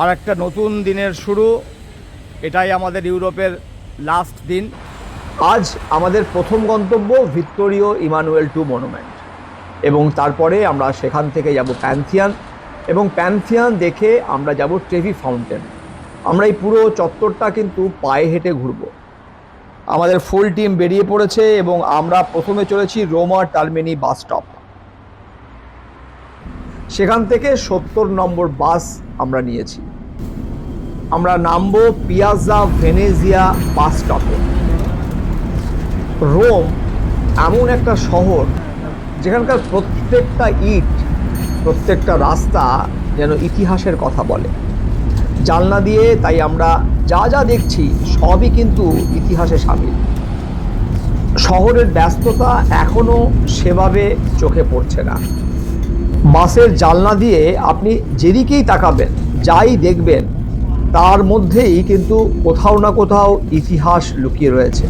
আর একটা নতুন দিনের শুরু, এটাই আমাদের ইউরোপের লাস্ট দিন। আজ আমাদের প্রথম গন্তব্য ভিক্টোরিও ইমানুয়েল টু মনুমেন্ট। এবং তারপরে আমরা সেখান থেকে যাব প্যান্থিয়ান, এবং প্যান্থিয়ান দেখে আমরা যাব ট্রেভি ফাউন্টেন। আমরা এই পুরো চত্বরটা কিন্তু পায়ে হেঁটে ঘুরব। আমাদের ফুল টিম বেরিয়ে পড়েছে এবং আমরা প্রথমে চলেছি রোমা টার্মিনি বাস স্টপ সেখান থেকে সত্তর নম্বর বাস আমরা নিয়েছি। আমরা নামবো পিয়াজা ভেনেজিয়া বাস স্টপে। রোম এমন একটা শহর যেখানকার প্রত্যেকটা ইট, প্রত্যেকটা রাস্তা যেন ইতিহাসের কথা বলে। জানলা দিয়ে তাই আমরা যা যা দেখছি সবই কিন্তু ইতিহাসে সামিল। শহরের ব্যস্ততা এখনও সেভাবে চোখে পড়ছে না। বাসের জানলা দিয়ে আপনি যেদিকেই তাকাবেন, যাই দেখবেন, তার মধ্যেই কিন্তু কোথাও না কোথাও ইতিহাস লুকিয়ে রয়েছে।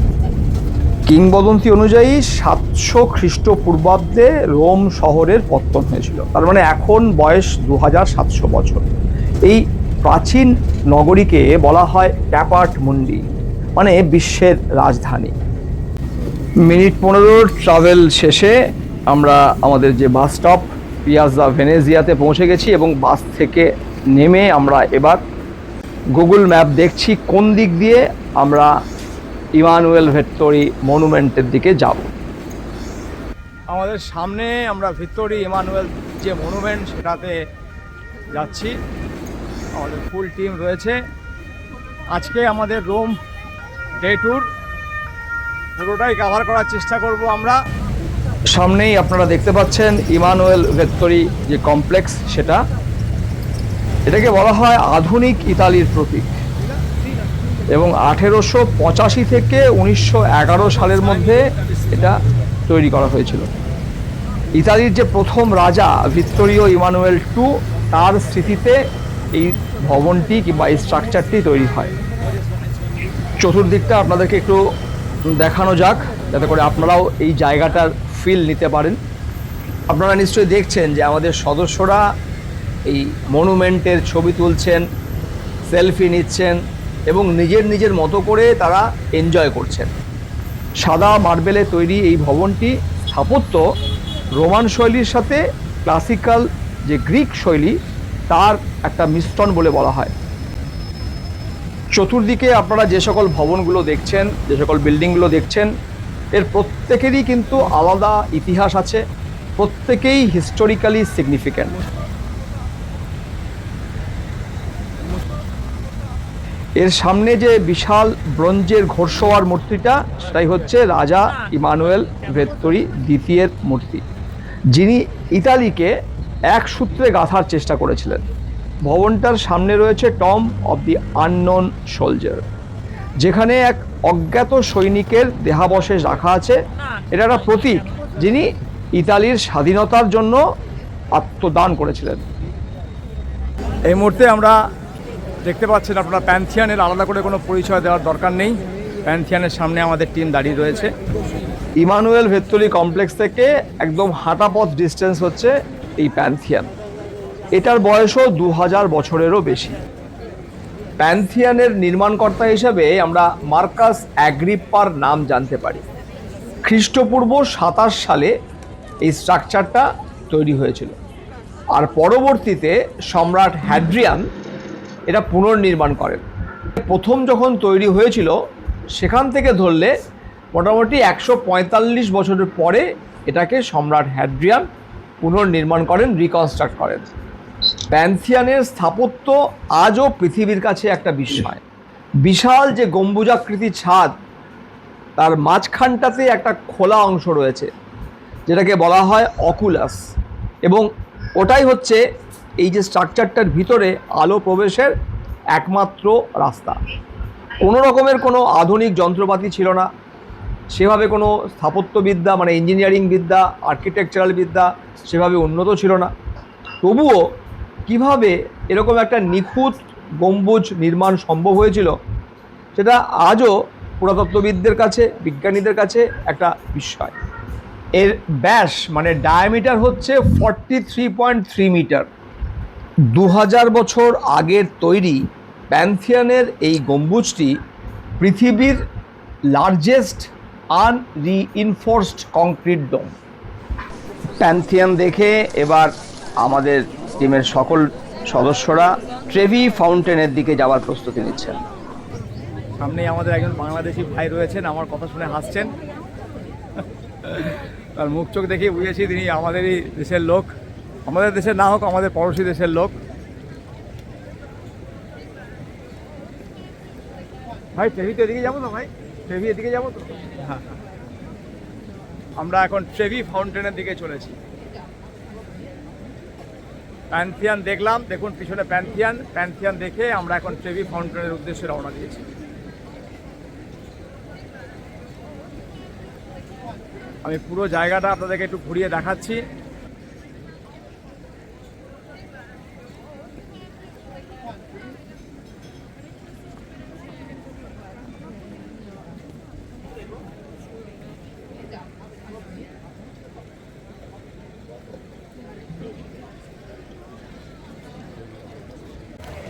কিংবদন্তি অনুযায়ী সাতশো খ্রিস্টপূর্বাব্দে রোম শহরের পত্তন হয়েছিল। তার মানে এখন বয়স দু হাজার সাতশো বছর। এই প্রাচীন নগরীকে বলা হয় ট্যাপার্ট মুন্ডি মানে বিশ্বের রাজধানী। মিনিট পনেরোর ট্রাভেল শেষে আমরা আমাদের যে বাস স্টপ পিয়াজা ভেনেজিয়াতে পৌঁছে গেছি এবং বাস থেকে নেমে আমরা এবার গুগল ম্যাপ দেখছি কোন দিক দিয়ে আমরা ইমানুয়েল ভেট্টরি মনুমেন্টের দিকে যাব। আমাদের সামনে আমরা ভিক্টোরি ইমানুয়েল যে মনুমেন্ট সেটাতে যাচ্ছি। আমাদের ফুল টিম রয়েছে। আজকে আমাদের রোম ডে ট্যুর, পুরোটাই কভার করার চেষ্টা করব আমরা। সামনেই আপনারা দেখতে পাচ্ছেন ইমানুয়েল ভেত্তরি যে কমপ্লেক্স সেটা। এটাকে বলা হয় আধুনিক ইতালির প্রতীক। এবং আঠেরোশো পঁচাশি থেকে উনিশশো এগারো সালের মধ্যে এটা তৈরি করা হয়েছিল। ইতালির যে প্রথম রাজা ভিক্টোরিও ইমানুয়েল টু, তার স্মৃতিতে এই ভবনটি কিংবা এই স্ট্রাকচারটি তৈরি হয়। চতুর্দিকটা আপনাদেরকে একটু দেখানো যাক, যাতে করে আপনারাও এই জায়গাটার ফিল নিতে পারেন। আপনারা নিশ্চয়ই দেখছেন যে আমাদের সদস্যরা এই মনুমেন্টের ছবি তুলছেন সেলফি নিচ্ছেন এবং নিজের নিজের মতো করে তারা এনজয় করছেন। সাদা মার্বেলে তৈরি এই ভবনটি স্থাপত্য রোমান শৈলীর সাথে ক্লাসিক্যাল যে গ্রিক শৈলী, তার একটা মিশ্রণ বলে বলা হয়। চতুর্দিকে আপনারা যে সকল ভবনগুলো দেখছেন, যে সকল বিল্ডিংগুলো দেখছেন এর প্রত্যেকেরই কিন্তু আলাদা ইতিহাস আছে, প্রত্যেকেই হিস্টোরিক্যালি সিগনিফিক্যান্ট এর সামনে যে বিশাল ব্রোঞ্জের ঘোরসোয়ার মূর্তিটা, সেটাই হচ্ছে রাজা ইমানুয়েল ভেত্তরি দ্বিতীয়ের মূর্তি। যিনি ইতালিকে এক সূত্রে গাঁথার চেষ্টা করেছিলেন। ভবনটার সামনে রয়েছে tomb of the unknown soldier. যেখানে এক অজ্ঞাত সৈনিকের দেহাবশেষ রাখা আছে। এটা একটা প্রতীক যিনি ইতালির স্বাধীনতার জন্য আত্মদান করেছিলেন। এই মুহূর্তে আমরা দেখতে পাচ্ছেন আপনারা প্যান্থিয়ানের আলাদা করে কোনো পরিচয় দেওয়ার দরকার নেই। প্যান্থিয়ানের সামনে আমাদের টিম দাঁড়িয়ে রয়েছে। ইমানুয়েল ভেত্তরি কমপ্লেক্স থেকে একদম হাঁটা পথ ডিস্টেন্স হচ্ছে এই প্যান্থিয়ান। এটার বয়সও দু হাজার বছরেরও বেশি। প্যান্থিয়ানের নির্মাণকর্তা হিসাবে আমরা মার্কাস অ্যাগ্রিপ্পার নাম জানতে পারি। খ্রিস্টপূর্ব সাতাশ সালে এই স্ট্রাকচারটা তৈরি হয়েছিল। আর পরবর্তীতে সম্রাট হ্যাড্রিয়ান এটা পুনর্নির্মাণ করেন। প্রথম যখন তৈরি হয়েছিল, সেখান থেকে ধরলে মোটামুটি একশো পঁয়তাল্লিশ বছরের পরে এটাকে সম্রাট হ্যাড্রিয়ান পুনর্নির্মাণ করেন রিকনস্ট্রাক্ট করেন। প্যান্থিয়ানের স্থাপত্য আজও পৃথিবীর কাছে একটা বিস্ময়। বিশাল যে গম্বুজাকৃতি ছাদ, তার মাঝখানটাতে একটা খোলা অংশ রয়েছে, যেটাকে বলা হয় অকুলাস। এবং ওটাই হচ্ছে এই যে স্ট্রাকচারটার ভিতরে আলো প্রবেশের একমাত্র রাস্তা। কোনো রকমের কোনো আধুনিক যন্ত্রপাতি ছিল না। সেভাবে কোনো স্থাপত্যবিদ্যা মানে ইঞ্জিনিয়ারিং বিদ্যা, আর্কিটেকচারাল বিদ্যা সেভাবে উন্নত ছিল না। তবুও কীভাবে এরকম একটা নিখুঁত গম্বুজ নির্মাণ সম্ভব হয়েছিল, সেটা আজও পুরাতত্ত্ববিদদের কাছে, বিজ্ঞানীদের কাছে একটা বিস্ময়। এর ব্যাস মানে ডায়ামিটার হচ্ছে forty three point three metre দু হাজার বছর আগের তৈরি প্যান্থিয়ানের এই গম্বুজটি পৃথিবীর লার্জেস্ট আনরিইনফোর্সড কংক্রিট ডোম প্যান্থিয়ান দেখে এবার আমাদের টিমের সকল সদস্যরা ট্রেভি ফাউন্টেনের দিকে যাওয়ার প্রস্তুতি নিচ্ছেন। সামনেই আমাদের একজন বাংলাদেশি ভাই রয়েছেন, আমার কথা শুনে হাসছেন। তার মুখ চোখ দেখে বুঝেছি তিনি আমাদেরই দেশের লোক। আমাদের দেশের না হোক, আমাদের পড়োশি দেশের লোক। ভাই ট্রেভি তো এদিকে যাব তো ভাই? ট্রেভি এদিকে যাব তো? হ্যাঁ। আমরা এখন ট্রেভি ফাউন্টেনের দিকে চলেছি। প্যান্থিয়ান দেখলাম, দেখুন পিছনে প্যান্থিয়ান প্যান্থিয়ান দেখে আমরা এখন ট্রেভি ফাউন্টেনের উদ্দেশ্যে রওনা দিয়েছি। আমি পুরো জায়গাটা আপনাদেরকে একটু ঘুরিয়ে দেখাচ্ছি।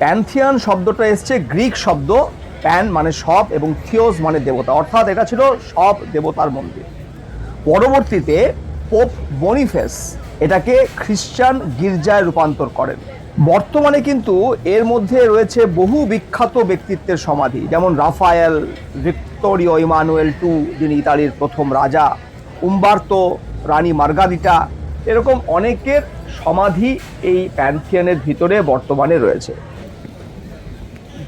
প্যান্থিয়ান শব্দটা এসছে গ্রিক শব্দ প্যান মানে সব এবং থিওস মানে দেবতা। অর্থাৎ এটা ছিল সব দেবতার মন্দির। পরবর্তীতে পোপ বনিফেস এটাকে খ্রিস্টান গির্জায় রূপান্তর করেন। বর্তমানে কিন্তু এর মধ্যে রয়েছে বহু বিখ্যাত ব্যক্তিত্বের সমাধি, যেমন রাফায়েল, ভিক্টোরিও ইমানুয়েল টু, যিনি ইতালির প্রথম রাজা, উম্বার্তো রানী মার্গারিটা, এরকম অনেকের সমাধি এই প্যান্থিয়ানের ভিতরে বর্তমানে রয়েছে।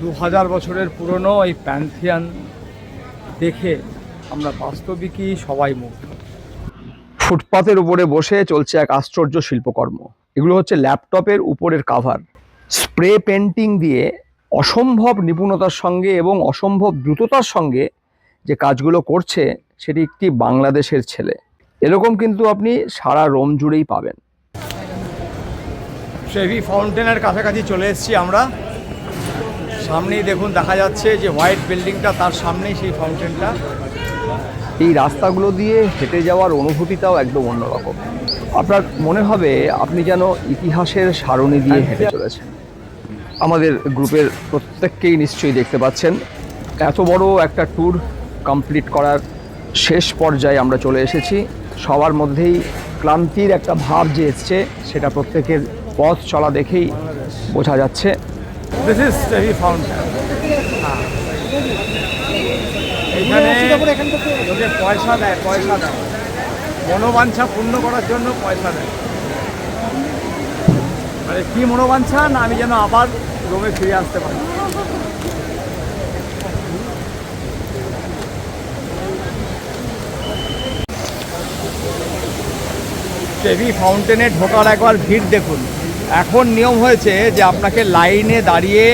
দু হাজার বছরের পুরনো এই প্যান্থিয়ান দেখে আমরা বাস্তবিকই সবাই মুগ্ধ। ফুটপাতের উপরে বসে চলছে এক আশ্চর্য শিল্পকর্ম। এগুলো হচ্ছে ল্যাপটপের উপরের কাভার স্প্রে পেন্টিং দিয়ে অসম্ভব নিপুণতার সঙ্গে এবং অসম্ভব দ্রুততার সঙ্গে যে কাজগুলো করছে সেটি একটি বাংলাদেশের ছেলে। এরকম কিন্তু আপনি সারা রোম জুড়েই পাবেন। সেভি ফাউন্টেনের কাছাকাছি চলে এসেছি আমরা। সামনেই দেখুন দেখা যাচ্ছে যে হোয়াইট বিল্ডিংটা তার সামনেই সেই ফাউন্টেনটা। এই রাস্তাগুলো দিয়ে হেঁটে যাওয়ার অনুভূতিটাও একদম অন্যরকম। আপনার মনে হবে আপনি যেন ইতিহাসের সারণী দিয়ে হেঁটে চলেছেন। আমাদের গ্রুপের প্রত্যেককেই নিশ্চয়ই দেখতে পাচ্ছেন। এত বড় একটা ট্যুর কমপ্লিট করার শেষ পর্যায়ে আমরা চলে এসেছি। সবার মধ্যেই ক্লান্তির একটা ভাব যে এসছে সেটা প্রত্যেকের পথ চলা দেখেই বোঝা যাচ্ছে। দিস ইজ ট্রেভি ফাউন্টেন এখানে লোকে পয়সা দেয় পয়সা দেয়। মনোবাঞ্ছা পূর্ণ করার জন্য পয়সা দেয়। মানে কি মনোবাঞ্ছা না আমি যেন আবার রোমে ফিরে আসতে পারি। ট্রেভি ফাউন্টেনে ঢোকার একবার ভিড় দেখুন। এখন নিয়ম হয়েছে যে আপনাকে লাইনে দাঁড়িয়ে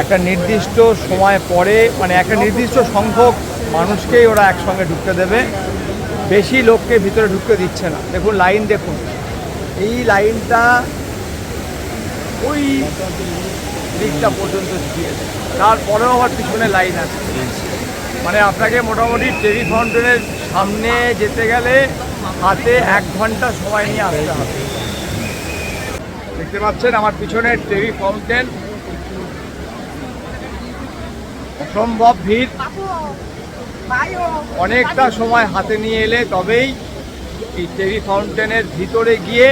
একটা নির্দিষ্ট সময় পরে মানে একটা নির্দিষ্ট সংখ্যক মানুষকেই ওরা একসঙ্গে ঢুকতে দেবে। বেশি লোককে ভিতরে ঢুকতে দিচ্ছে না। দেখুন, লাইন দেখুন। এই লাইনটা ওই দিকটা পর্যন্ত দিয়েছে তারপরেও আবার পিছনে লাইন আছে। মানে আপনাকে মোটামুটি টেরি সামনে যেতে গেলে হাতে এক ঘণ্টা সময় নিয়ে আসতে হবে। দেখতে পাচ্ছেন আমার পিছনে টেরি ফাউন্টেন। অসম্ভব ভিড়। অনেকটা সময় হাতে নিয়ে এলে তবেই এই টেরি ফাউন্টেনের ভিতরে গিয়ে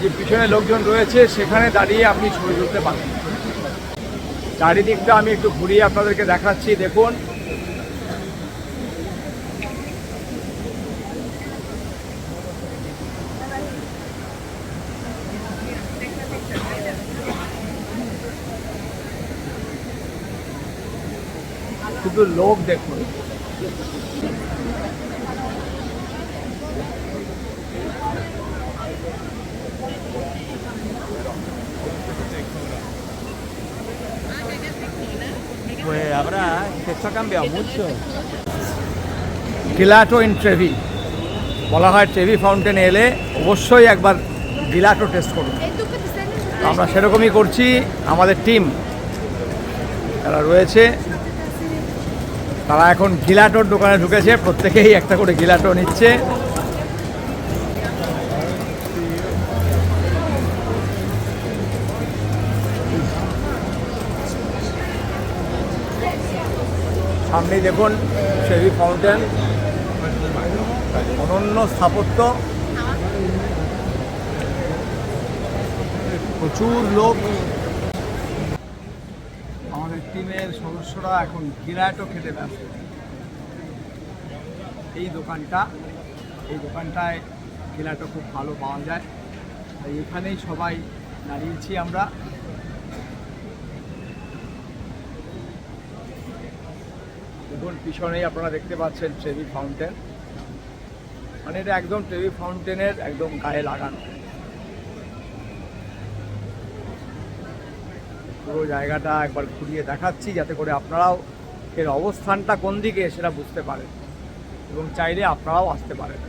যে পিছনে লোকজন রয়েছে, সেখানে দাঁড়িয়ে আপনি ছবি তুলতে পারেন চারিদিকটা আমি একটু ঘুরিয়ে আপনাদেরকে দেখাচ্ছি। দেখুন শুধু লোক দেখুন। Pues habrá, esto ha cambiado mucho. Gelato in Trevi বলা হয় ট্রেভি ফাউন্টেনে এলে অবশ্যই একবার গিলাটো টেস্ট করুন। আমরা সেরকমই করছি আমাদের টিম যারা রয়েছে। তারা এখন গিলাটোর দোকানে ঢুকেছে, প্রত্যেকেই একটা করে গিলাটো নিচ্ছে। সামনে দেখুন সেই ফাউন্টেন অনন্য স্থাপত্য। প্রচুর লোক সদস্যরা এখন গিরাটও খেতে ব্যস্ত। এই দোকানটা, এই দোকানটায় গিলাটো খুব ভালো পাওয়া যায়। তাই এখানেই সবাই দাঁড়িয়েছি আমরা। দেখুন, পিছনেই আপনারা দেখতে পাচ্ছেন ট্রেভি ফাউন্টেন মানে এটা একদম ট্রেভি ফাউন্টেনের একদম গায়ে লাগানো। পুরো জায়গাটা একবার ঘুরিয়ে দেখাচ্ছি, যাতে করে আপনারাও এর অবস্থানটা কোন দিকে সেটা বুঝতে পারেন এবং চাইলে আপনারাও আসতে পারেন।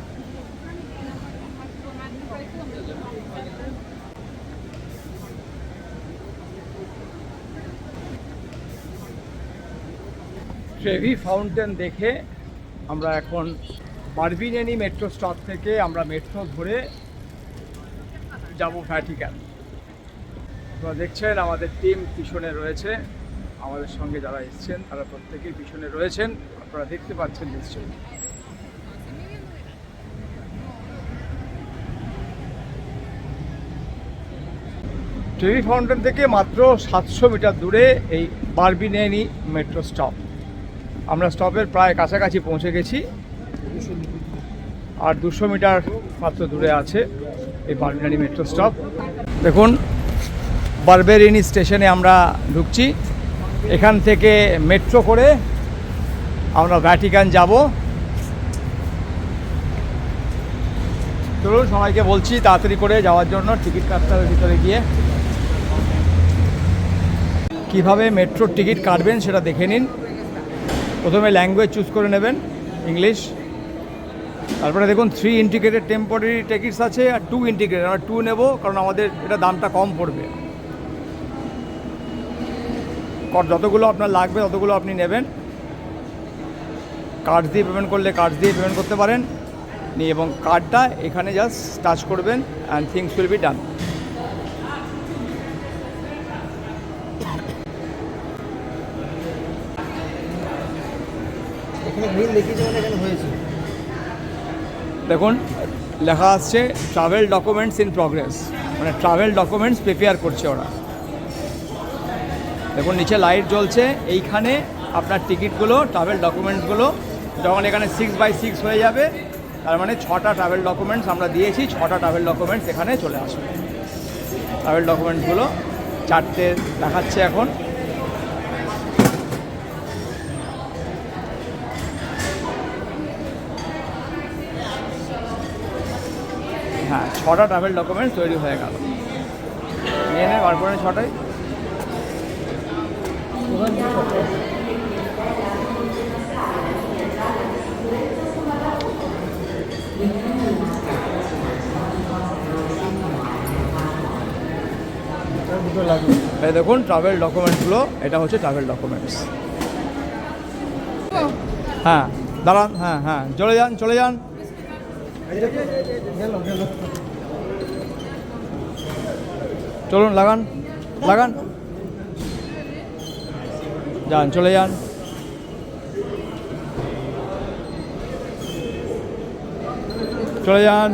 ট্রেভি ফাউন্টেন দেখে আমরা এখন বারবিনেনি মেট্রো স্টপ থেকে আমরা মেট্রো ধরে যাব ভ্যাটিকান আপনারা দেখছেন, আমাদের টিম পিছনে রয়েছে। আমাদের সঙ্গে যারা এসছেন, তারা প্রত্যেকেই পিছনে রয়েছেন। আপনারা দেখতে পাচ্ছেন নিশ্চয়ই। ট্রেভি ফাউন্টেন থেকে মাত্র সাতশো মিটার দূরে এই বারবিনেনি মেট্রো স্টপ। আমরা স্টপের প্রায় কাছাকাছি পৌঁছে গেছি। আর দুশো মিটার মাত্র দূরে আছে এই বারবিনারি মেট্রো স্টপ। দেখুন বারবেরিনি স্টেশনে আমরা ঢুকছি। এখান থেকে মেট্রো করে আমরা ভ্যাটিকান যাব। চলুন সবাইকে বলছি তাড়াতাড়ি করে যাওয়ার জন্য টিকিট কাটতে হবে ভিতরে গিয়ে। কীভাবে মেট্রোর টিকিট কাটবেন সেটা দেখে নিন। প্রথমে ল্যাঙ্গুয়েজ চুজ করে নেবেন ইংলিশ তারপরে দেখুন থ্রি ইন্টিগ্রেটেড টেম্পোরারি টিকিটস আছে আর টু ইন্টিগ্রেটেড আমরা টু নেব কারণ আমাদের এটা দামটা কম পড়বে। যতগুলো আপনার লাগবে ততগুলো আপনি নেবেন। কার্ড দিয়ে পেমেন্ট করলে কার্ড দিয়ে পেমেন্ট করতে পারেন। নিয়ে এবং কার্ডটা এখানে জাস্ট টাচ করবেন and things will be done দেখুন লেখা আসছে ট্রাভেল ডকুমেন্টস ইন প্রগ্রেস মানে ট্রাভেল ডকুমেন্টস প্রিপেয়ার করছে ওরা। দেখুন, নিচে লাইট জ্বলছে। এইখানে আপনার টিকিটগুলো ট্রাভেল ডকুমেন্টসগুলো যখন এখানে সিক্স বাই সিক্স হয়ে যাবে, তার মানে ছটা ট্রাভেল ডকুমেন্টস আমরা দিয়েছি, ছটা ট্রাভেল ডকুমেন্টস এখানে চলে আসবে। ট্রাভেল ডকুমেন্টসগুলো চারটে দেখাচ্ছে এখন। হ্যাঁ ছটা ট্রাভেল ডকুমেন্টস তৈরি হয়ে গেল। নিয়ে করে ছটাই দুটো লাগবে এই দেখুন ট্রাভেল ডকুমেন্টসগুলো এটা হচ্ছে ট্রাভেল ডকুমেন্টস হ্যাঁ দাঁড়ান হ্যাঁ হ্যাঁ চলে যান চলে যান। চলুন, লাগান লাগান। যান, চলে যান। চলে যান।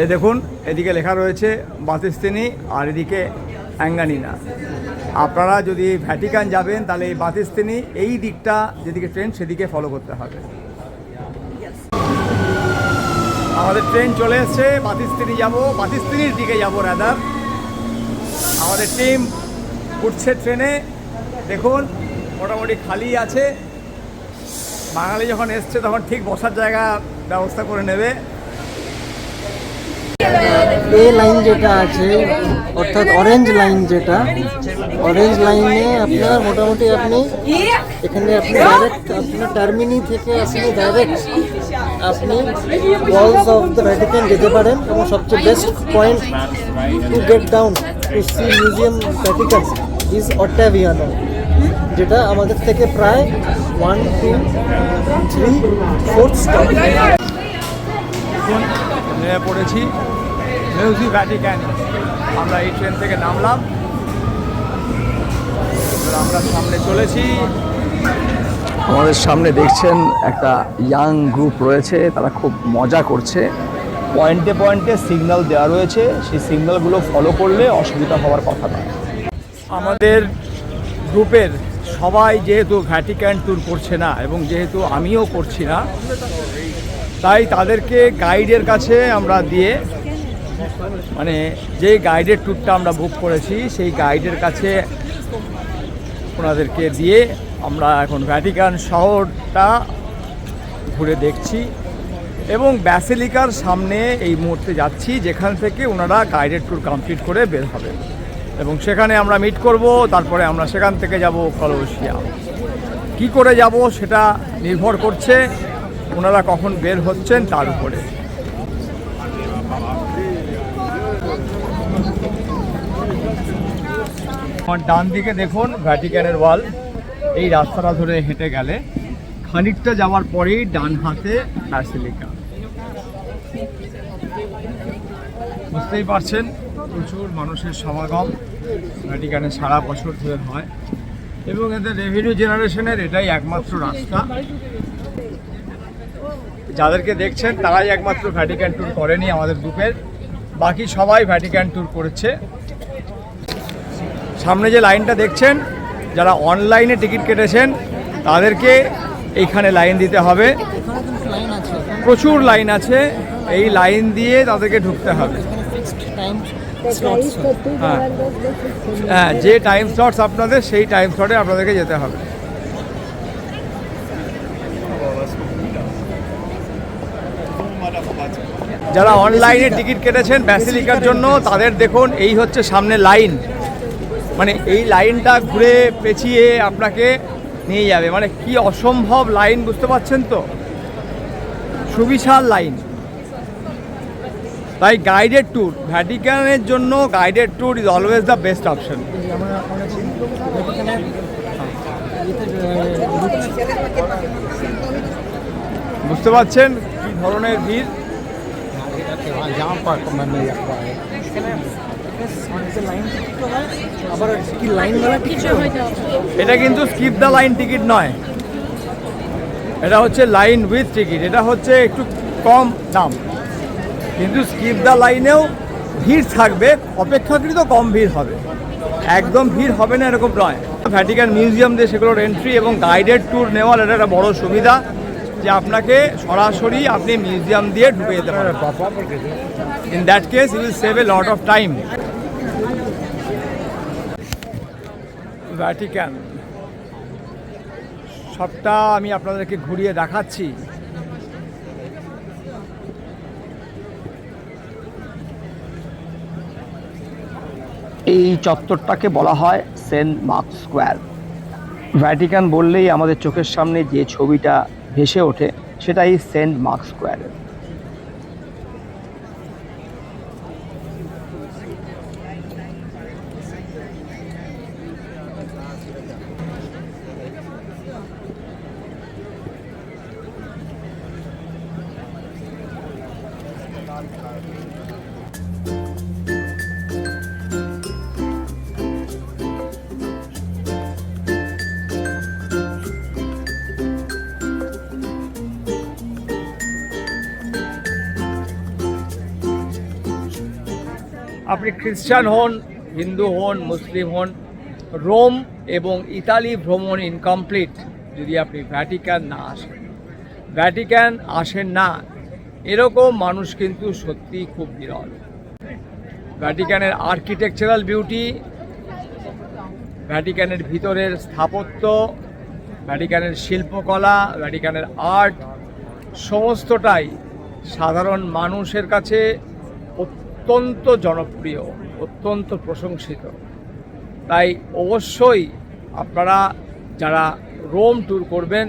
এই দেখুন, এদিকে লেখা রয়েছে বাতিস্তিনি আর এদিকে অ্যাঙ্গানিনা। আপনারা যদি ভ্যাটিকান যাবেন, তাহলে এই বাতিস্তিনি এই দিকটা যেদিকে ট্রেন সেদিকে ফলো করতে হবে। আমাদের ট্রেন চলে এসছে বাতিস্তিনি যাব। বাতিস্তিনির দিকে যাব, রাদার। আমাদের টিম উঠছে ট্রেনে। দেখুন, মোটামুটি খালি আছে। বাঙালি যখন এসছে, তখন ঠিক বসার জায়গা ব্যবস্থা করে নেবে। এ লাইন যেটা আছে, অর্থাৎ অরেঞ্জ লাইন যেটা অরেঞ্জ লাইনে আপনার মোটামুটি আপনি এখানে আপনি ডাইরেক্ট আপনার টার্মিনি থেকে আপনি ডাইরেক্ট আপনি ওয়ালস অফ দ্য ভ্যাটিকান যেতে পারেন এবং সবচেয়ে best point to get down to see museum Vatican is Ottaviano যেটা আমাদের থেকে প্রায় one two three fourth stop নেমে পড়েছি মিউজিক ভ্যাটিক্যান আমরা এই ট্রেন থেকে নামলাম। আমরা সামনে চলেছি। আমাদের সামনে দেখছেন একটা ইয়াং গ্রুপ রয়েছে, তারা খুব মজা করছে। পয়েন্টে পয়েন্টে সিগন্যাল দেওয়া রয়েছে, সেই সিগন্যালগুলো ফলো করলে অসুবিধা হওয়ার কথা না। আমাদের গ্রুপের সবাই যেহেতু ভ্যাটিক্যান ট্যুর করছে না এবং যেহেতু আমিও করছি না, তাই তাদেরকে গাইডের কাছে আমরা দিয়ে মানে যে গাইডের ট্যুরটা আমরা বুক করেছি, সেই গাইডের কাছে ওনাদেরকে দিয়ে আমরা এখন ভ্যাটিকান শহরটা ঘুরে দেখছি এবং ব্যাসিলিকার সামনে এই মুহূর্তে যাচ্ছি, যেখান থেকে ওনারা গাইডেড ট্যুর কমপ্লিট করে বের হবে। এবং সেখানে আমরা মিট করব, তারপরে আমরা সেখান থেকে যাব কলসিয়া কি করে যাব সেটা নির্ভর করছে ওনারা কখন বের হচ্ছেন তার উপরে। আমার ডান দিকে দেখুন ভ্যাটিকানের ওয়াল এই রাস্তাটা ধরে হেঁটে গেলে খানিকটা যাওয়ার পরেই ডান হাতে ব্যাসিলিকা। বুঝতেই পারছেন, প্রচুর মানুষের সমাগম, ভ্যাটিকানে সারা বছর ধরে হয়। এবং এদের রেভিনিউ জেনারেশনের এটাই একমাত্র রাস্তা। যাদেরকে দেখছেন, তারাই একমাত্র ভ্যাটিকান ট্যুর করেনি আমাদের গ্রুপের বাকি সবাই ভ্যাটিকান ট্যুর করেছে। সামনে যে লাইনটা দেখছেন যারা অনলাইনে টিকিট কেটেছেন, তাদেরকে এইখানে লাইন দিতে হবে। প্রচুর লাইন আছে। এই লাইন দিয়ে তাদেরকে ঢুকতে হবে। হ্যাঁ। হ্যাঁ যে টাইম স্লটস আপনাদের, সেই টাইম স্লটে আপনাদেরকে যেতে হবে। যারা অনলাইনে টিকিট কেটেছেন ব্যাসিলিকার জন্য, তাদের দেখুন, এই হচ্ছে সামনে লাইন। মানে এই লাইনটা ঘুরে পেঁচিয়ে আপনাকে নিয়ে যাবে। মানে কি অসম্ভব লাইন, বুঝতে পারছেন তো? সুবিশাল লাইন। তাই গাইডেড ট্যুর ভ্যাটিকানের জন্য guided tour is always the best option বুঝতে পারছেন কি ধরনের ভিড়? এটা কিন্তু স্কিপ দ্য লাইন টিকিট নয়। এটা হচ্ছে লাইন উইথ টিকিট এটা হচ্ছে একটু কম দাম। কিন্তু স্কিপ দ্য লাইনেও ভিড় থাকবে। অপেক্ষাকৃত কম ভিড় হবে। একদম ভিড় হবে না এরকম নয়। ভ্যাটিকান মিউজিয়াম দিয়ে সেগুলোর এন্ট্রি এবং গাইডেড ট্যুর নেওয়ার এটা একটা বড় সুবিধা যে আপনাকে সরাসরি আপনি মিউজিয়াম দিয়ে ঢুকে যেতে পারেন in that case you will save a lot of time Vatican সবটা আমি আপনাদেরকে ঘুরিয়ে দেখাচ্ছি। এই চত্বরটাকে বলা হয় সেন্ট মার্ক স্কোয়ার। ভ্যাটিকান বললেই আমাদের চোখের সামনে যে ছবিটা ভেসে ওঠে, সেটাই সেন্ট মার্ক স্কোয়ারের আপনি খ্রিস্টান হন, হিন্দু হন, মুসলিম হন, রোম এবং ইতালি ভ্রমণ ইনকমপ্লিট যদি আপনি ভ্যাটিক্যান না আসেন। ভ্যাটিক্যান আসেন না, এরকম মানুষ কিন্তু সত্যি খুব বিরল। ভ্যাটিক্যানের আর্কিটেকচারাল বিউটি ভ্যাটিক্যানের ভিতরের স্থাপত্য ভ্যাটিক্যানের শিল্পকলা ভ্যাটিক্যানের আর্ট সমস্তটাই সাধারণ মানুষের কাছে অত্যন্ত জনপ্রিয়, অত্যন্ত প্রশংসিত। তাই অবশ্যই আপনারা যারা রোম ট্যুর করবেন,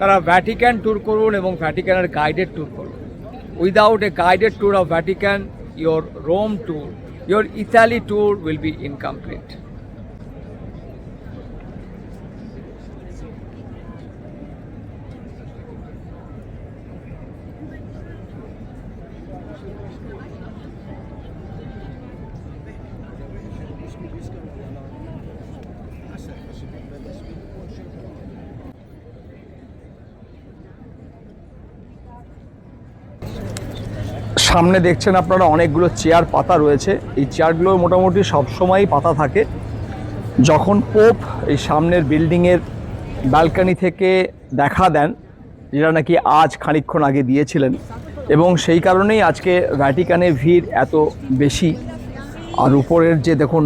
তারা ভ্যাটিক্যান ট্যুর করুন এবং ভ্যাটিক্যানের গাইডেড ট্যুর করুন। Without a guided tour of Vatican your Rome tour your Italy tour will be incomplete সামনে দেখছেন আপনারা অনেকগুলো চেয়ার পাতা রয়েছে। এই চেয়ারগুলো মোটামুটি সবসময়ই পাতা থাকে। যখন পোপ এই সামনের বিল্ডিংয়ের ব্যালকানি থেকে দেখা দেন, যেটা নাকি আজ খানিকক্ষণ আগে দিয়েছিলেন, এবং সেই কারণেই আজকে ভ্যাটিকানে ভিড় এত বেশি। আর উপরের যে দেখুন,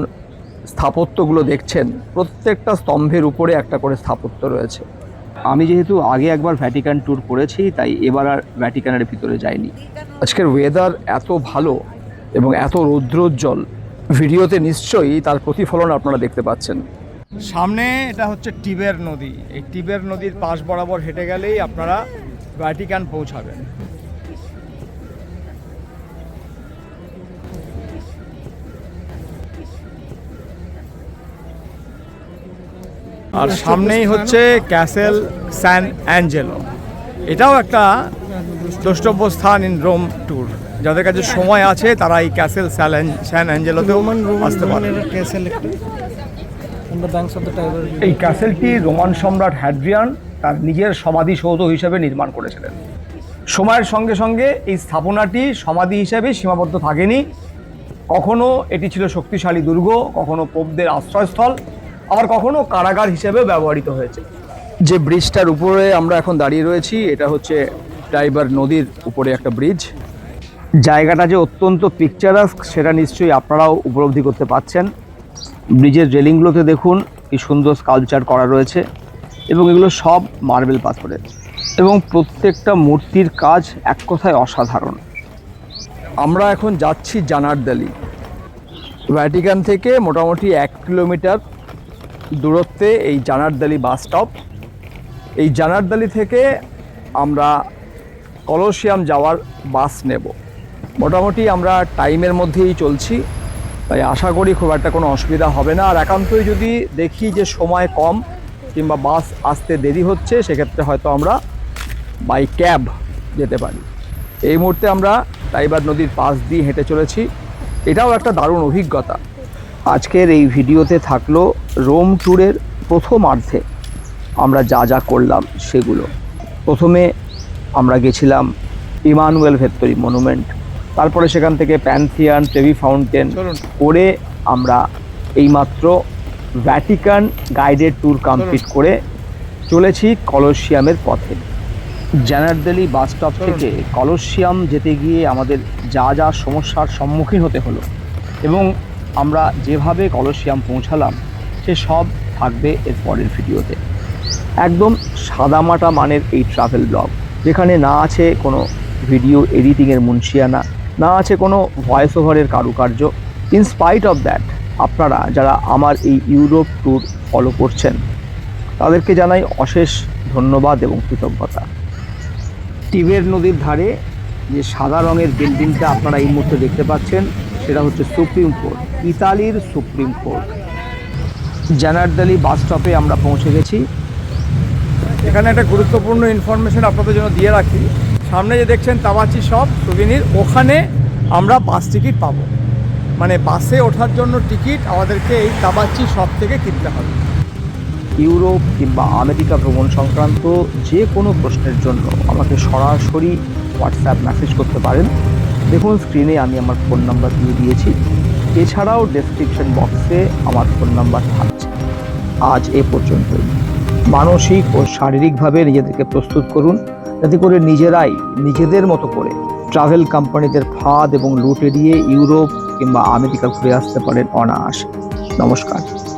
স্থাপত্যগুলো দেখছেন, প্রত্যেকটা স্তম্ভের উপরে একটা করে স্থাপত্য রয়েছে। আমি যেহেতু আগে একবার ভ্যাটিকান ট্যুর করেছি তাই এবার আর ভ্যাটিকানের ভিতরে যাইনি। আজকের ওয়েদার এত ভালো এবং এত রৌদ্রোজ্জ্বল ভিডিওতে নিশ্চয়ই তার প্রতিফলন আপনারা দেখতে পাচ্ছেন। সামনে এটা হচ্ছে টিবের নদী। এই টিবের নদীর পাশ বরাবর হেঁটে গেলেই আপনারা ভ্যাটিকান পৌঁছাবেন। আর সামনেই হচ্ছে ক্যাসেল স্যান অ্যাঞ্জেলো। এটাও একটা দ্রষ্টব্য স্থান ইন রোম ট্যুর। যাদের কাছে সময় আছে তারা এই ক্যাসেল স্যান স্যান অ্যাঞ্জেলোতেও আসতে পারে। এই ক্যাসেলটি রোমান সম্রাট হ্যাড্রিয়ান তার নিজের সমাধিসৌধ হিসেবে নির্মাণ করেছিলেন। সময়ের সঙ্গে সঙ্গে এই স্থাপনাটি সমাধি হিসেবে সীমাবদ্ধ থাকেনি। কখনো এটি ছিল শক্তিশালী দুর্গ কখনো পোপদের আশ্রয়স্থল আবার কখনো কারাগার হিসেবে ব্যবহৃত হয়েছে। যে ব্রিজটার উপরে আমরা এখন দাঁড়িয়ে রয়েছি, এটা হচ্ছে টাইবার নদীর উপরে একটা ব্রিজ। জায়গাটা যে অত্যন্ত পিকচারাস্ক সেটা নিশ্চয়ই আপনারাও উপলব্ধি করতে পাচ্ছেন। ব্রিজের রেলিংগুলোতে দেখুন কি সুন্দর স্কালচার করা রয়েছে এবং এগুলো সব মার্বেল পাথরের। এবং প্রত্যেকটা মূর্তির কাজ এক কথায় অসাধারণ। আমরা এখন যাচ্ছি জানারদালি ভ্যাটিকান থেকে মোটামুটি এক কিলোমিটার দূরত্বে এই জানারদালি বাস স্টপ। এই জানারদালি থেকে আমরা কলসিয়াম যাওয়ার বাস নেব। মোটামুটি আমরা টাইমের মধ্যেই চলছি, তাই আশা করি খুব একটা কোনো অসুবিধা হবে না। আর একান্তই যদি দেখি যে সময় কম কিংবা বাস আসতে দেরি হচ্ছে, সেক্ষেত্রে হয়তো আমরা বাই ক্যাব যেতে পারি। এই মুহূর্তে আমরা টাইবার নদীর পাশ দিয়ে হেঁটে চলেছি। এটাও একটা দারুণ অভিজ্ঞতা। আজকের এই ভিডিওতে থাকল রোম ট্যুরের প্রথমার্ধে আমরা যা যা করলাম সেগুলো। প্রথমে আমরা গেছিলাম ইমানুয়েল ভেত্তরি মনুমেন্ট। তারপরে সেখান থেকে প্যান্থিয়ান ট্রেভি ফাউন্টেন করে আমরা এইমাত্র ভ্যাটিকান গাইডেড ট্যুর কমপ্লিট করে চলেছি কলসিয়ামের পথে। জানারদালি বাস স্টপ থেকে কলসিয়াম যেতে গিয়ে আমাদের যা যা সমস্যার সম্মুখীন হতে হলো এবং আমরা যেভাবে কলসিয়াম পৌঁছালাম, সে সব থাকবে এর পরের ভিডিওতে। একদম সাদামাটা মানের এই ট্রাভেল ব্লগ যেখানে না আছে কোনো ভিডিও এডিটিংয়ের মুন্সিয়ানা, না আছে কোনো ভয়েস ওভারের কারুকার্য। ইন স্পাইট অফ দ্যাট আপনারা যারা আমার এই ইউরোপ ট্যুর ফলো করছেন, তাদেরকে জানাই অশেষ ধন্যবাদ এবং কৃতজ্ঞতা। টিবের নদীর ধারে যে সাদা রঙের বিল্ডিংটা আপনারা এই মুহূর্তে দেখতে পাচ্ছেন সেটা হচ্ছে সুপ্রিম কোর্ট ইতালির সুপ্রিম কোর্ট। জানারদালি বাস স্টপে আমরা পৌঁছে গেছি। এখানে একটা গুরুত্বপূর্ণ ইনফরমেশন আপনাদের জন্য দিয়ে রাখি। সামনে যে দেখছেন তাবাচি শপ সুবিনির ওখানে আমরা বাস টিকিট পাবো। মানে বাসে ওঠার জন্য টিকিট আমাদেরকে এই তাবাচি শপ থেকে কিনতে হবে। ইউরোপ কিংবা আমেরিকা ভ্রমণ সংক্রান্ত যে কোনো প্রশ্নের জন্য আমাকে সরাসরি হোয়াটসঅ্যাপ মেসেজ করতে পারেন। দেখুন স্ক্রিনে আমি আমার ফোন নাম্বার দিয়ে দিয়েছি। এছাড়াও ডেসক্রিপশন বক্সে আমার ফোন নাম্বার থাকছে। আজ এ পর্যন্তই। মানসিক ও শারীরিকভাবে নিজেদেরকে প্রস্তুত করুন। যাতে করে নিজেরাই নিজেদের মতো করে ট্রাভেল কোম্পানিদের ফাঁদ এবং লুট এড়িয়ে ইউরোপ কিংবা আমেরিকা ঘুরে আসতে পারেন অনায়াসে। নমস্কার।